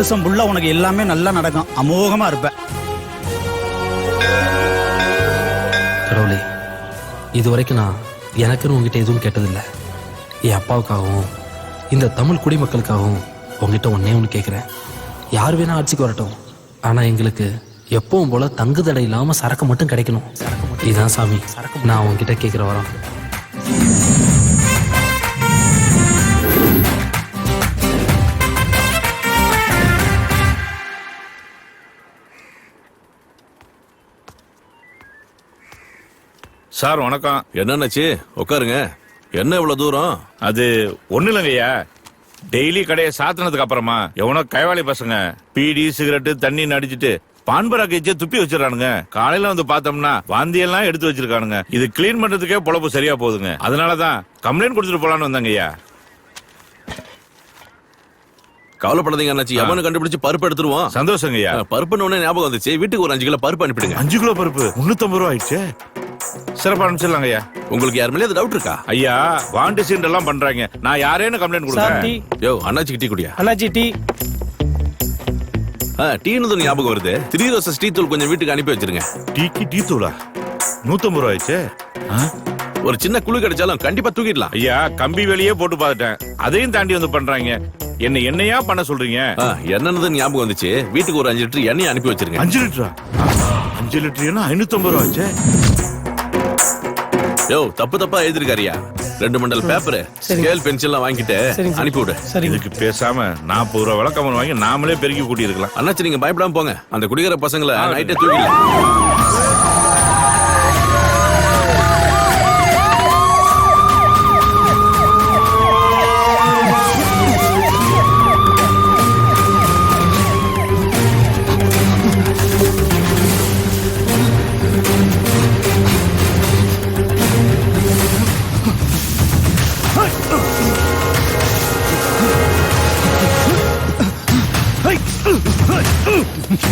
வருஷம் ஃபுல்லா உனக்கு எல்லாமே நல்லா நடக்கும். அமோகமா இருப்ப. கடவுளே இது வரைக்கும் நான் எனக்குன்னு உங்ககிட்ட எதுவும் கேட்டதில்லை. என் அப்பாவுக்காகவும் இந்த தமிழ் குடிமக்களுக்காகவும் உங்ககிட்ட ஒன்னே ஒன்று கேட்குறேன் யார் வேணா ஆட்சிக்கு வரட்டும். ஆனால் எங்களுக்கு எப்பவும் போல தங்குதடை இல்லாமல் சரக்கு மட்டும் கிடைக்கணும். இதுதான் சாமி நான் உங்ககிட்ட கேட்குற வரோம். சார் வணக்கம். என்னன்னாச்சு? உட்காருங்க. என்ன இவ்வளவு தூரம்? அது ஒண்ணு இல்லைங்கய்யா. டெய்லி கடையை சாத்தினதுக்கு அப்புறமா எவனோ கைவாளி பசங்க பீடி சிகரெட்டு தண்ணி நடிச்சிட்டு பான்பராக்கு வச்சு துப்பி வச்சிடறானுங்க. காலையில வந்து பார்த்தோம்னா வாந்தி எல்லாம் எடுத்து வச்சிருக்கானுங்க. இது கிளீன் பண்றதுக்கே பொழப்பு சரியா போகுதுங்க. அதனாலதான் கம்ப்ளைண்ட் கொடுத்துட்டு போலான்னு வந்தாங்க ஐயா கவலைப்படாதீங்க அண்ணாச்சி. எவனு கண்டுபிடிச்சு பருப்பு எடுத்துருவோம் சந்தோஷங்க ஐயா பருப்புன்னு ஞாபகம் வந்துச்சு. வீட்டுக்கு ஒரு அஞ்சு கிலோ பருப்பு அனுப்பிடுங்க அஞ்சு கிலோ பருப்பு? முன்னூத்தம்பது ரூபா ஆயிடுச்சு. சிறப்பா அனுப்பிச்சிடலாங்க ஐயா உங்களுக்கு யார் மேலே டவுட் இருக்கா? ஐயா வாண்டி சீண்ட் எல்லாம் பண்றாங்க. நான் யாரேன்னு கம்ப்ளைண்ட் கொடுக்குறேன். யோ அண்ணாச்சி டீ குடியா? அண்ணாச்சி டீ. ஆ, டீன்னு தான் ஞாபகம் வருது. த்ரீ ரோசஸ் டீ தூள் கொஞ்சம் வீட்டுக்கு அனுப்பி வச்சிருங்க. டீக்கு டீ தூளா? நூத்தம்பது ரூபா ஆயிடுச்சு. ஒரு சின்ன குழு கிடைச்சாலும் கண்டிப்பா தூக்கிடலாம். ஐயா கம்பி வேலையே போட்டு பார்த்துட்டேன். அதையும் தாண்டி வந்து பண்றாங்க. என்ன என்னையா பண்ண சொல்றீங்க? ஆ, என்னன்னு ஞாபகம் வந்துச்சு. வீட்டுக்கு ஒரு அஞ்சு லிட்டர் எண்ணெய் அனுப்பி வச்சிருங்க. அஞ்சு லிட்டரா? அஞ்சு லிட்டர் ஐநூத்தம்பது ரூபா ஆச்சு யோ தப்பு தப்பா எழுதிருக்காரியா? ரெண்டு மண்டல் பேப்பர் ஸ்கேல் பென்சில்லாம் வாங்கிட்டு அனுப்பி விடு இதுக்கு பேசாம நாற்பது ரூபா விளக்கமன் வாங்கி நாமளே பெருக்கி கூட்டி இருக்கலாம் அண்ணாச்சி நீங்க பயப்படாம போங்க. அந்த குடிக்கிற பசங்களை நைட்டே தூக்கிடலாம். வணக்கம்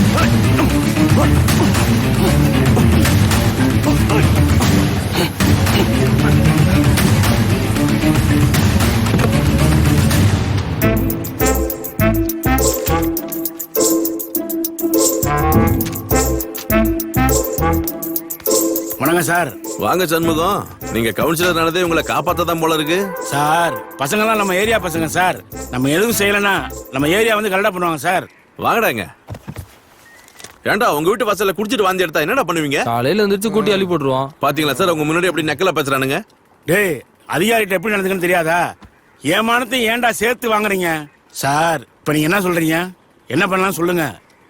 சார். வாங்க சண்முகம். நீங்க கவுன்சிலர் ஆனதே உங்களை காப்பாத்ததான் போல இருக்கு. சார் பசங்கெல்லாம் நம்ம ஏரியா பசங்க சார். நம்ம எதுவும் செய்யலைன்னா நம்ம ஏரியா வந்து கரெக்டா பண்ணுவாங்க சார். வாங்கடாங்க ஏண்டா உங்க வீட்டு வாசல்ல குடிச்சிட்டு வாந்தி எடுத்தா என்னடா பண்ணுவீங்க? காலையில் எழுந்திரிச்சு கூட்டி அள்ளி போட்டுருவோம் பாத்தீங்களா சார் உங்க முன்னாடி எப்படி நக்கலா பேசுறானுங்க? டேய் அதிகாரிகிட்ட எப்படி நடந்துக்குன்னு தெரியாதா? ஏமானத்தை ஏன்டா சேர்த்து வாங்குறீங்க? சார் இப்ப நீங்க என்ன சொல்றீங்க? என்ன பண்ணலாம் சொல்லுங்க.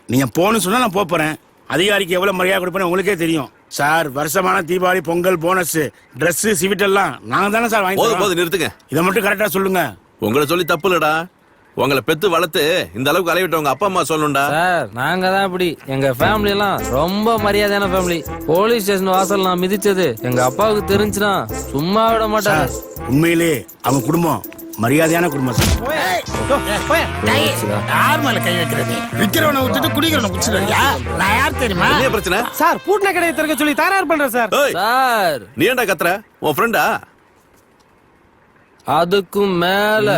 நீங்க போன்னு சொன்னா நான் போப் போறேன் அதிகாரிக்கு எவ்வளவு மரியாதை கொடுப்பேன்னு உங்களுக்கே தெரியும். Sir வருஷமான Deepavali Pongal bonus Dress sweet எல்லாம் நாங்க தானே சார் வாங்கி போதும் தரோம். போதும் நிறுத்துங்க. இதை மட்டும் கரெக்டா சொல்லுங்க. உங்களை சொல்லி தப்பு இல்லடா. உங்களை பெத்து வளர்த்து இந்த அளவுக்கு அலைவிட்ட உங்க அப்பா அம்மா சொல்லணும்டா. சார் நாங்க தான் இப்படி. எங்க ஃபேமிலி எல்லாம் ரொம்ப மரியாதையான ஃபேமிலி போலீஸ் ஸ்டேஷன் வாசல் நான் மிதிச்சது. எங்க அப்பாவுக்கு தெரிஞ்சுனா சும்மா விட மாட்டாரு. உண்மையிலே அவங்க குடும்பம் மரியாதையான குடும்பம் சார். யார் மேல கை வைக்கிறது? விக்கிறவனை விட்டுட்டு குடிக்கிறவனை குடிச்சிருவியா நான் யார் தெரியுமா? என்ன பிரச்சனை? சார் பூட்டின கடையை திறக்க சொல்லி தயார் பண்றேன் சார். ஏய், சார். நீ ஏன்டா கத்துற? உன் ஃப்ரெண்டா அதுக்கும் மேல.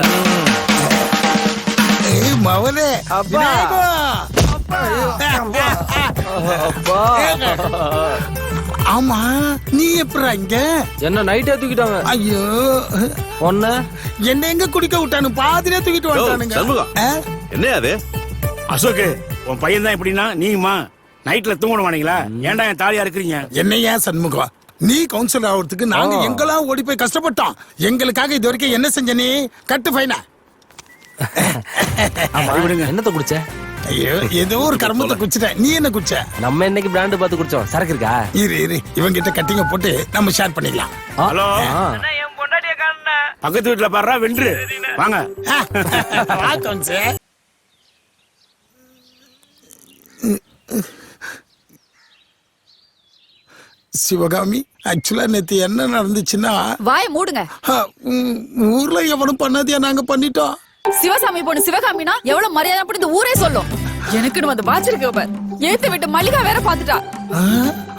மவனே அப்பா. அப்பா. ஆமா நீ எப்படா இங்க? என்ன நைட்டே தூக்கிட்டாங்க? ஐயோ. ஒன்னு? என்ன எங்க குடிக்க விட்டானு? பாதிலே தூக்கிட்டு வந்துட்டானுங்க? என்ன அது? அசோக் உன் பையன் தான் எப்படின்னா நீங்கம்மா நைட்ல தூங்கணும் வானீங்களா? ஏன்டா என் தாலியா இருக்கிறீங்க? என்ன ஏன் சண்முகம் நீ கவுன்சிலர் ஆகிறதுக்கு நாங்க எங்கெல்லாம் ஓடி போய் கஷ்டப்பட்டோம்? எங்களுக்காக இது வரைக்கும் என்ன செஞ்ச நீ? கட்டு ஃபைனா என்னத்த குடிச்ச? ஐயோ ஏதோ ஒரு கர்மத்தை குடிச்சிட்டேன் நீ என்ன குடிச்ச? நம்ம என்னைக்கு பிராண்டு பார்த்து குடிச்சோம். சரக்கு இருக்கா? இரு இரு. இவங்க கிட்ட கட்டிங்க போட்டு நம்ம ஷேர் பண்ணிக்கலாம். ஹலோ. பக்கத்து வீட்டுல பாடுறா வென்று. வாங்க. சிவகாமி ஆக்சுவலா நேத்து என்ன நடந்துச்சுன்னா வாய மூடுங்க. ஊர்ல எவனும் பண்ணாதியா நாங்க பண்ணிட்டோம். சிவசாமி பொண்ணு சிவகாமினா எவ்வளவு மரியாதை அப்படி இந்த ஊரே சொல்லும். எனக்குன்னு வந்து பாச்சிருக்க பார். ஏத்து விட்டு மல்லிகா வேற பாத்துட்டா.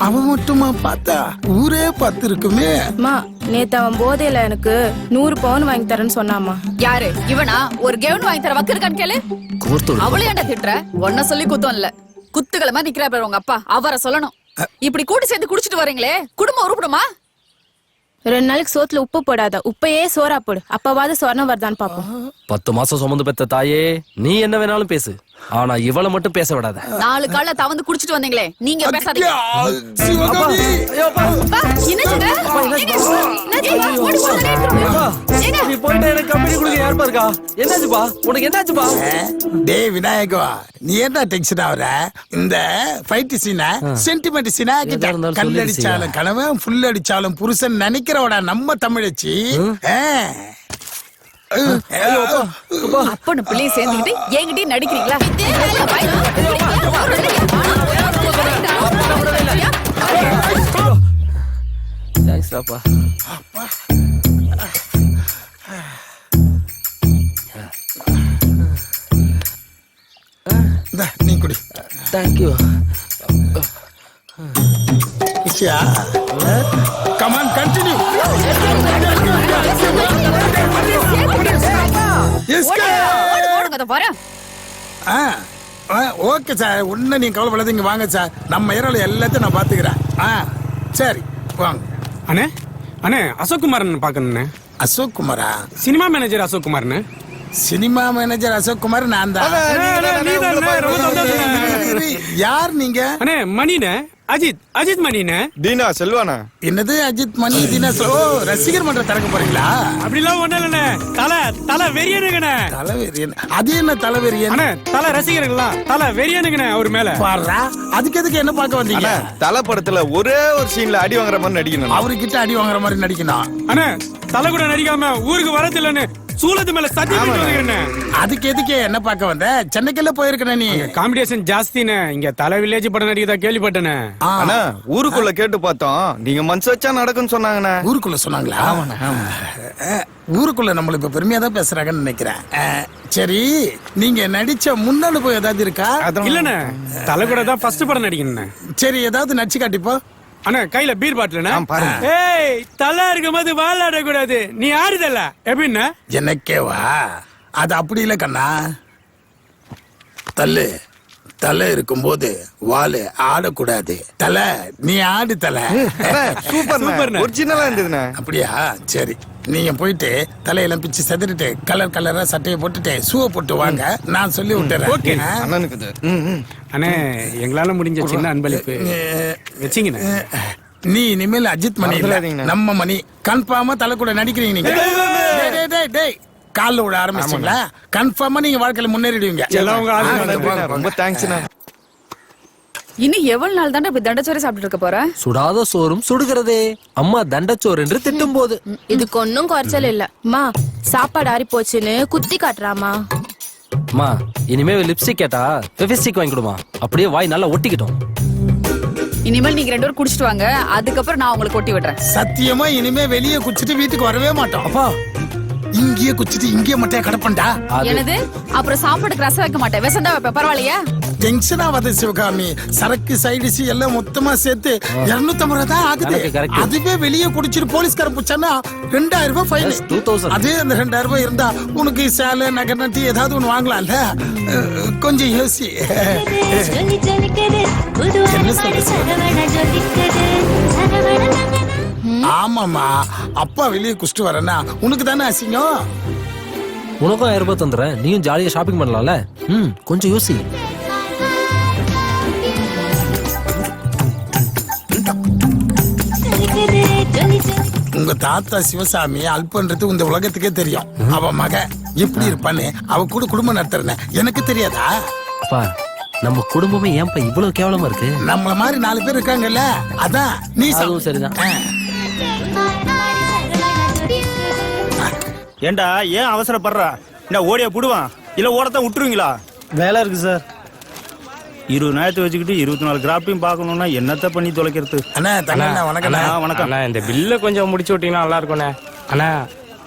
அவன் மட்டுமா பார்த்தா? ஊரே பார்த்து இருக்குமே அம்மா நேத்து அவன் போதையில எனக்கு நூறு பவுன் வாங்கி தரேன்னு சொன்னாமா யாரு? இவனா? ஒரு கெவுன் வாங்கி தர வக்கு இருக்கான்னு கேளு. அவளே ஏன்டா திட்டுற? ஒன்ன சொல்லி குத்தம் இல்ல. குத்துக்களை மாதிரி நிக்கிறா பாரு உங்க அப்பா. அவரை சொல்லணும். இப்படி கூட்டு சேர்ந்து குடிச்சிட்டு வரீங்களே. குடும்பம் உருப்படுமா? ரெண்டு நாளைக்கு சோத்துல உப்பு போடாத. உப்பையே சோறா போடு. அப்பவாது சொர்ணம் வருதான்னு பாப்போம். பத்து மாசம் சுமந்து பெத்த தாயே நீ என்ன வேணாலும் பேசு. ஆனா இவளை மட்டும் பேச விடாத. நாலு கால்ல தவந்து குடிச்சிட்டு வந்தீங்களே நீங்க பேசாதீங்க. அப்பா, நீ போயிட்டு எனக்கு கம்பெனி கொடுக்க யாருப்பா இருக்கா என்னாச்சுப்பா உனக்கு என்னாச்சுப்பா டேய் விநாயகா நீ என்ன டென்ஷன் ஆகுற இந்த ஃபைட் சீனா சென்டிமெண்ட் சீனா இருந்தாலும் சொல்லி கல்லடிச்சாலும் கணவன் புல் அடிச்சாலும் புருஷன் நினைக்கிறவடா நம்ம தமிழச்சி. அப்பனு பிள்ளைய சேர்ந்துக்கிட்டு என்கிட்டயும் நடிக்கிறீங்களா தேங்க்ஸ்டாப்பா இந்தா, குடி. தேங்க்யூ விஷயா கமான் கண்டினியூ ஓகே சார் ஒன்னும் நீங்க கவலைப்படாதீங்க வாங்க சார் நம்ம ஏரியாவில் எல்லாத்தையும் நான் பாத்துக்கிறேன் ஆ சரி வாங்க. அண்ணே அண்ணே அசோக் குமாரன் பார்க்கணுண்ணே அசோக் குமாரா சினிமா மேனேஜர் அசோக் குமார்னு சினிமா மேனேஜர் அசோக் குமார் நான் தான். யார் நீங்க? அண்ணே மணிண்ணே அஜித் அஜித் மணிண்ணே. தீனா செல்வானா? என்னது அஜித் மணி தினேஷ் ஓ ரசிகர் மன்றம் திறக்க போறீங்களா? அப்படிலாம் ஒண்ணும் இல்லண்ணே. தலை தலை வெறியனுங்கண்ணே. தலைவரியன் அது என்ன தலைவரியன் அண்ணே தலை ரசிகர்கள்லாம் தலை வெறியனுங்கண்ணே அவர் மேல. பாடுறா அதுக்கு எதுக்கு என்ன பார்க்க வந்தீங்க? தலை படத்துல ஒரே ஒரு சீன்ல அடி வாங்குற மாதிரி நடிக்கணும். அவர்கிட்ட அடி வாங்குற மாதிரி நடிக்கணும். அண்ணே தலை கூட நடிக்காம ஊருக்கு வரதில்லன்னு சூலத்து மேல வந்துக்கிறேண்ணே அதுக்கு எதுக்கு? என்ன பார்க்க வந்த? சென்னைக்குள்ள போயிருக்கன நீ. காம்படிஷன் ஜாஸ்திண்ணே. இங்க தலை வில்லேஜ் படம் நடிக்கதா கேள்விப்பட்டேனே ஆ, அண்ணா ஊருக்குள்ள கேட்டு பார்த்தோம். நீங்க மனசு வச்சா நடக்கும்னு சொன்னாங்கண்ணே. ஊருக்குள்ள சொன்னாங்களா? ஊருக்குள்ள நம்மள இப்ப பெருமையா தான் பேசுறாங்கன்னு நினைக்கிறேன். சரி நீங்க நடிச்ச முன்னனுபவம் ஏதாவது இருக்கா? இல்லண்ணே. தலை கூட தான் ஃபர்ஸ்ட் படம் நடிக்கணுண்ணே சரி ஏதாவது நடிச்சு காட்டிப்போ. அண்ணா கையில பீர் பாருங்க. ஏய் தலை இருக்கும் போது வாழாட கூடாது நீ ஆடுதல்ல எப்படின்னா எனக்கேவா அது அப்படி இல்ல கண்ணா. தள்ளு. தலை இருக்கும்போது வாலு ஆடக்கூடாது. தலை நீ ஆடு தலை. சூப்பர் சூப்பர்ண்ணே. ஒரிஜினலா இருந்ததுண்ணே. அப்படியா? சரி. நீங்க போயிட்டு தலையெல்லாம் பிச்சு செதறிட்டு கலர் கலரா சட்டையை போட்டுட்டு ஷூவை போட்டு வாங்க. நான் சொல்லி ஓகே. விட்டுறேன் ம். அண்ணே எங்களால முடிஞ்ச சின்ன அன்பளிப்பு. வச்சிங்கண்ணே. நீ இனிமேல் அஜித் மணி. நம்ம மணி. கன்ஃபார்மா தலை கூட நடிக்கிறீங்க நீங்க. டேய், டேய், டேய், டேய். கால்ல விட ஆரம்பிச்சிங்களா கன்ஃபார்மா நீங்க வாழ்க்கையில முன்னேறிடுவீங்க. தானே. ரொம்ப. தேங்க்ஸ்ண்ணா இன்னும் எவ்வளவு நாள் தாண்டா இப்படி தண்டச்சோரை சாப்பிட்டு இருக்க போற? சுடாத சோறும் சுடுகிறதே. அம்மா தண்டச்சோறு என்று திட்டும் போது இதுக்கு ஒன்னும் குறைச்சல் இல்ல. அம்மா சாப்பாடு ஆறி போச்சுன்னு குத்தி காட்டுறாமா? அம்மா இனிமே லிப்ஸ்டிக் கேட்டா ஃபெவிஸ்டிக் வாங்கி கொடுமா. அப்படியே வாய் நல்லா ஒட்டிக்கிட்டோம். இனிமேல் நீங்க ரெண்டு பேரும் குடிச்சிட்டு வாங்க. அதுக்கப்புறம் நான் உங்களுக்கு கொட்டி விடுறேன். சத்தியமா இனிமே வெளியே குச்சிட்டு வீட்டுக்கு வரவே மாட்டோம். அப்பா இங்கேயே குச்சிட்டு இங்கேயே மட்டும் கிடப்பண்டா அது எனது அப்புறம் சாப்பாடுக்கு ரசம் வைக்க மாட்டேன். விசந்தா வைப்பேன். பரவாயில்லையா? டென்ஷன் ஆகாத சிவகாமி. சரக்கு சைடிஸ் எல்லாம் மொத்தமா சேர்த்து இருநூத்தி ஐம்பது ரூபா தான் ஆகுது. அதுவே வெளியே குடிச்சிட்டு போலீஸ்கார புடிச்சானா ரெண்டாயிரம் ரூபாய் ஃபைன் Yes, 2000. அதே அந்த ரெண்டாயிரம் ரூபாய் இருந்தா உனக்கு சேலை நகை நட்டி ஏதாவது ஒண்ணு வாங்கலாம்ல? கொஞ்சம் யோசி. என்ன சொல்ற சிவகாமி? ஆமாமா அப்பா வெளியே குடிச்சிட்டு வரேன்னா உனக்கு தானே அசிங்கம்? உனக்கும் ஆயிரம் ரூபாய் தந்துறேன் நீயும் ஜாலியா ஷாப்பிங் பண்ணலாம்ல? ம் கொஞ்சம் யோசி. உங்க தாத்தா சிவசாமி அல்பன்றது இந்த உலகத்துக்கே தெரியும். அவ மக எப்படி இருப்பான்னு அவ கூட குடும்பம் நடத்துறேன்னு எனக்கு தெரியாதா? அப்பா நம்ம குடும்பமே ஏன்பா இவ்வளவு கேவலமா இருக்கு? நம்மள மாதிரி நாலு பேர் இருக்காங்கல்ல? அதான் நீ. அதுவும் சரிதான். ஏண்டா ஏன் அவசரப்படுற? என்ன ஓடிய புடுவான்? இல்ல ஓடத்தான் விட்டுருவீங்களா? வேலை இருக்கு சார் இருபது நேரத்தை வச்சுக்கிட்டு இருபத்தி நாலு கிராஃப்டையும் பார்க்கணும்னா என்னத்த பண்ணி தொலைக்கிறது? அண்ணா வணக்கம் அண்ணா, வணக்கம். அண்ணா இந்த பில்ல கொஞ்சம் முடிச்சு விட்டீங்கன்னா நல்லா இருக்கும்ண்ணே. அண்ணா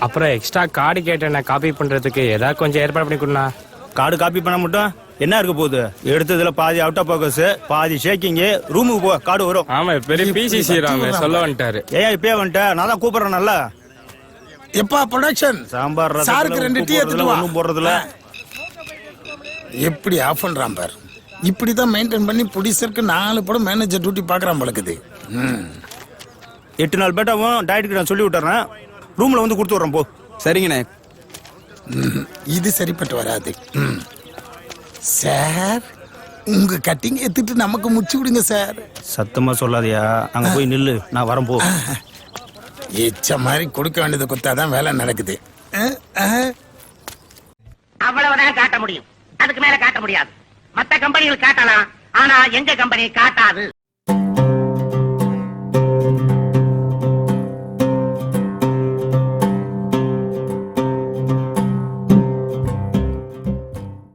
அப்புறம் எக்ஸ்ட்ரா கார்டு கேட்டேண்ணே காப்பி பண்றதுக்கு. ஏதாவது கொஞ்சம் ஏற்பாடு பண்ணி கொடுண்ணா. கார்டு காப்பி பண்ண மட்டும்? என்ன இருக்க போகுது? எடுத்ததுல பாதி அவுட் ஆஃப் ஃபோக்கஸ் பாதி ஷேக்கிங் ரூமுக்கு போ கார்டு வரும். ஆமா பெரிய பிசிசி ராம சொல்ல வந்துட்டாரு. ஏன் இப்பயே வந்துட்டேன் நான் தான் கூப்பிடுறேன் நல்லா. எப்பா ப்ரொடக்ஷன் சாம்பார் சாருக்கு ரெண்டு டீ எடுத்துட்டு வா. போடுறதுல. எப்படி ஆஃப் பண்றான் பார். இப்படிதான் மெயின்டைன் பண்ணி ப்ரொடியூசருக்கு நாலு படம் மேனேஜர் டியூட்டி பாக்குறான் பழக்குது ம். எட்டு நாள் பேட்டாவும் டயட்டுக்கு நான் சொல்லி விட்டுறேன். ரூம்ல வந்து கொடுத்து விட்றேன் போ. சரிங்கண்ணே ம், இது சரிப்பட்டு வராது. ம். சார் உங்க கட்டிங் எடுத்துட்டு நமக்கு முச்சு விடுங்க சார். சத்தமா சொல்லாதயா. அங்க போய் நில்லு. நான் வரேன் போ. எச்ச மாதிரி கொடுக்க வேண்டியது கொடுத்தாதான் வேலை நடக்குது. அவ்வளவுதான் காட்ட முடியும். அதுக்கு மேல காட்ட முடியாது. மத்த கம்பெனிகள் காட்டலாம். ஆனா எங்க கம்பெனி காட்டாது?